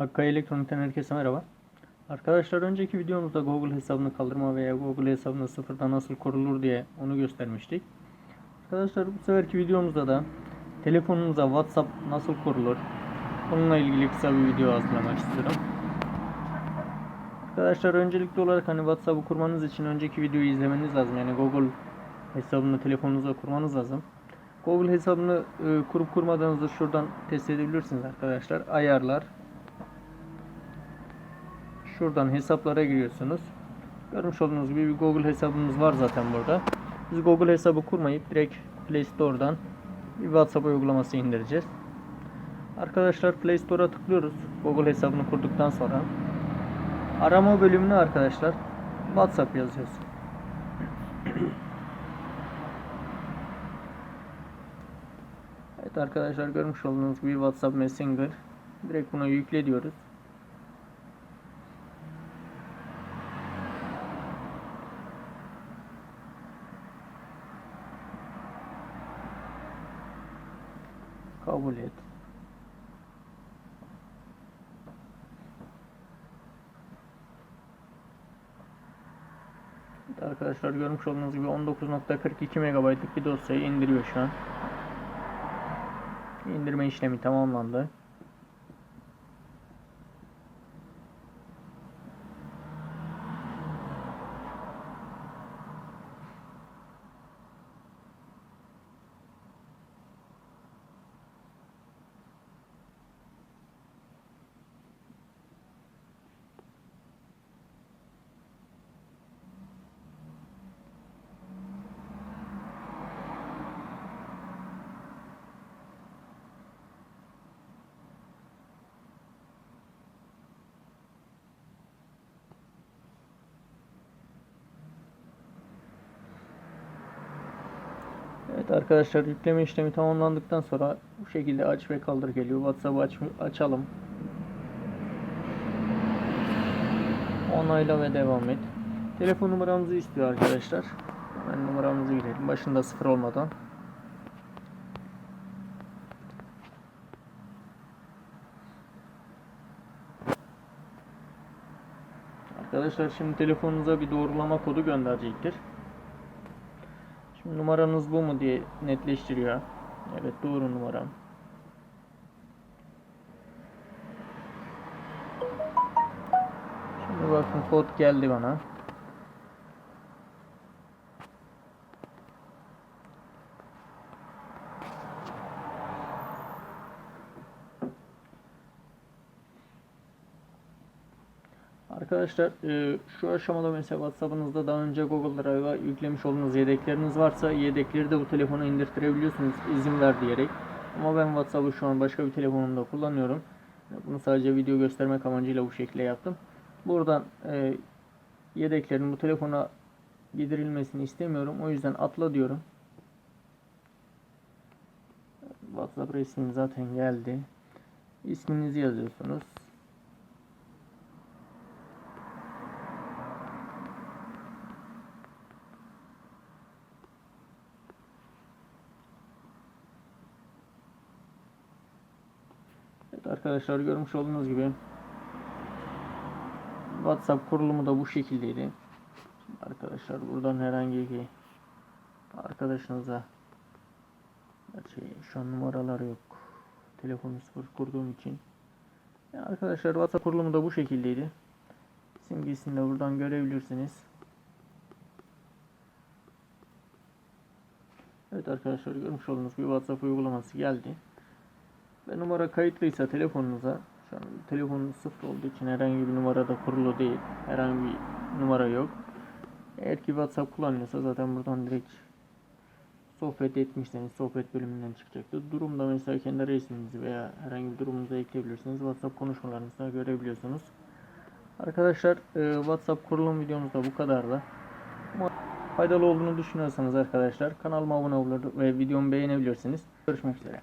Akkay Elektronik'ten herkese merhaba. Arkadaşlar önceki videomuzda Google hesabını kaldırma veya Google hesabını sıfırdan nasıl kurulur diye onu göstermiştik. Arkadaşlar bu seferki videomuzda da telefonunuza WhatsApp nasıl kurulur onunla ilgili kısa bir video hazırlamak istiyorum. Arkadaşlar öncelikli olarak hani WhatsApp'ı kurmanız için önceki videoyu izlemeniz lazım. Yani Google hesabını telefonunuza kurmanız lazım. Google hesabını e, kurup kurmadığınızı şuradan test edebilirsiniz arkadaşlar. Ayarlar. Şuradan hesaplara giriyorsunuz. Görmüş olduğunuz gibi bir Google hesabımız var zaten burada. Biz Google hesabı kurmayıp direkt Play Store'dan bir WhatsApp uygulaması indireceğiz. Arkadaşlar Play Store'a tıklıyoruz. Google hesabını kurduktan sonra. Arama bölümüne arkadaşlar WhatsApp yazıyoruz. Evet arkadaşlar görmüş olduğunuz gibi WhatsApp Messenger. Direkt buna yükle diyoruz. Kabul et. Arkadaşlar görmüş olduğunuz gibi 19.42 MB'lık bir dosyayı indiriyor şu an. İndirme işlemi tamamlandı. Arkadaşlar yükleme işlemi tamamlandıktan sonra bu şekilde aç ve kaldır geliyor. WhatsApp'ı aç, açalım. Onayla ve devam et. Telefon numaramızı istiyor arkadaşlar. Hemen numaramızı girelim. Başında sıfır olmadan. Arkadaşlar şimdi telefonunuza bir doğrulama kodu gönderecektir. Şimdi numaranız bu mu diye netleştiriyor. Evet doğru numaram. Şimdi bakın kod geldi bana. Arkadaşlar e, şu aşamada mesela WhatsApp'ınızda daha önce Google Drive'a yüklemiş olduğunuz yedekleriniz varsa yedekleri de bu telefona indirtirebiliyorsunuz izin ver diyerek. Ama ben WhatsApp'ı şu an başka bir telefonumda kullanıyorum. Bunu sadece video göstermek amacıyla bu şekilde yaptım. Buradan e, yedeklerin bu telefona gidirilmesini istemiyorum. O yüzden atla diyorum. WhatsApp resmin zaten geldi. İsminizi yazıyorsunuz. Evet arkadaşlar görmüş olduğunuz gibi WhatsApp kurulumu da bu şekildeydi. Arkadaşlar buradan herhangi bir arkadaşınıza şey, şu an numaralar yok. Telefonu sıfır kurduğum için. Yani arkadaşlar WhatsApp kurulumu da bu şekildeydi. Simgesini de buradan görebilirsiniz. Evet arkadaşlar görmüş olduğunuz gibi WhatsApp uygulaması geldi. Ve numara kayıtlıysa telefonunuza şu an telefonunuz sıfır olduğu için herhangi bir numarada kurulu değil. Herhangi bir numara yok. Eğer ki WhatsApp kullanıyorsa zaten buradan direkt sohbet etmişseniz sohbet bölümünden çıkacaktır. Durumda mesela kendi resminizi veya herhangi bir durumunuzu ekleyebilirsiniz. WhatsApp konuşmalarınızda görebiliyorsunuz. Arkadaşlar e, WhatsApp kurulum videomuz da bu kadardı. Faydalı olduğunu düşünüyorsanız arkadaşlar kanalıma abone olur ve videomu beğenebilirsiniz. Görüşmek üzere.